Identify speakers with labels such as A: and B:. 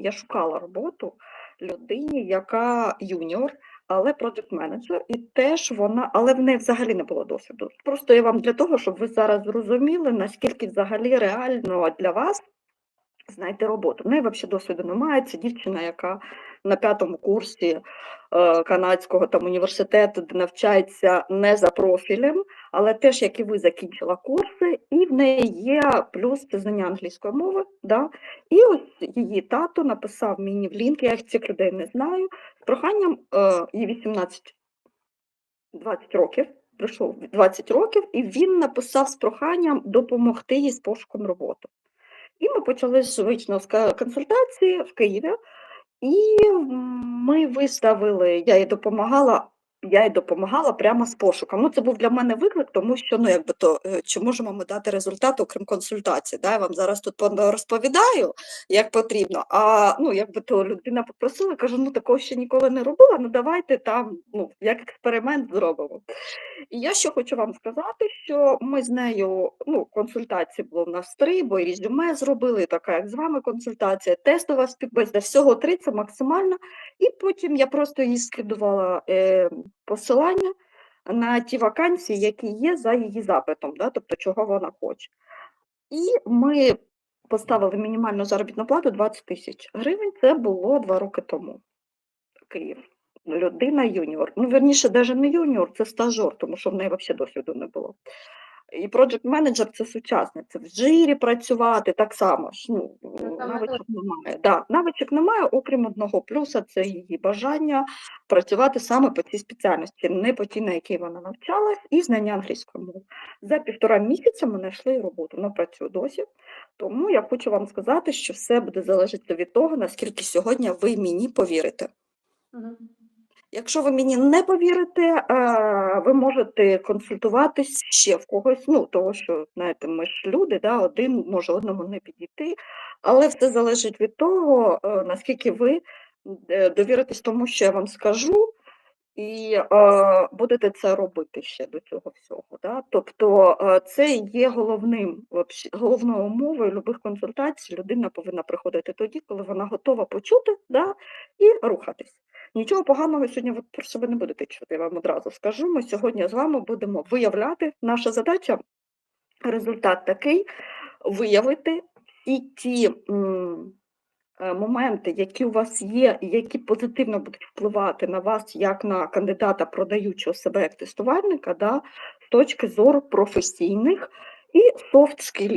A: я шукала роботу людині, яка юніор, але project менеджер, і теж вона, але в неї взагалі не було досвіду. Просто я вам для того, щоб ви зараз зрозуміли, наскільки взагалі реально для вас знайти роботу. В неї взагалі досвіду немає. Це дівчина, яка на п'ятому курсі е, канадського там університету, де навчається не за профілем, але теж, як і ви, закінчила курси, в неї є плюс це знання англійської мови. Да? І ось її тато написав мені в лінк, я їх цих людей не знаю, з проханням е, їй 18 20 років. Пройшов 20 років, і він написав з проханням допомогти їй з пошуком роботи. І ми почали швидко з консультації в Києві, і ми виставили, я їй допомагала. Я їй допомагала прямо з пошуком. Ну, це був для мене виклик, тому що ну, якби то е, чи можемо ми дати результат, окрім консультації? Да? Я вам зараз тут розповідаю, як потрібно. А ну, якби то людина попросила, кажу, ну такого ще ніколи не робила. Ну давайте там, ну як експеримент зробимо. І я ще хочу вам сказати, що ми з нею, ну, консультації було в нас три, бо і резюме зробили, така як з вами консультація, тестова співбесіда, всього три, це максимально. І потім я просто їй скидувала е, посилання на ті вакансії, які є за її запитом, да, тобто чого вона хоче. І ми поставили мінімальну заробітну плату 20 тисяч гривень. Це було два роки тому. Київ. Людина юніор. Ну, верніше, навіть не юніор, це стажер, тому що в неї взагалі досвіду не було. І project менеджер це сучасник, це в жирі працювати так само. ж, Ну, навичок немає. Да, навичок немає, окрім одного плюса, це її бажання працювати саме по цій спеціальності, не по тій, на якій вона навчалась, і знання англійської мови. За півтора місяця ми знайшли роботу. Вона працює досі. Тому я хочу вам сказати, що все буде залежати від того, наскільки сьогодні ви мені повірите.
B: Мгм.
A: Якщо ви мені не повірите, е, ви можете консультуватись ще в когось. Ну, того, що знаєте, ми ж люди, да, один може одному не підійти, але все залежить від того, е, наскільки ви е, довіритесь тому, що я вам скажу, і будете це робити ще до цього всього. Да? Тобто це є головним головною умовою любих консультацій. Людина повинна приходити тоді, коли вона готова почути да? і рухатись. Нічого поганого сьогодні ви про себе не будете чути, я вам одразу скажу. Ми сьогодні з вами будемо виявляти. Наша задача результат такий: виявити всі ті м, е, моменти, які у вас є, які позитивно будуть впливати на вас як на кандидата, продаючого себе як тестувальника, да, з точки зору професійних і софт скілів.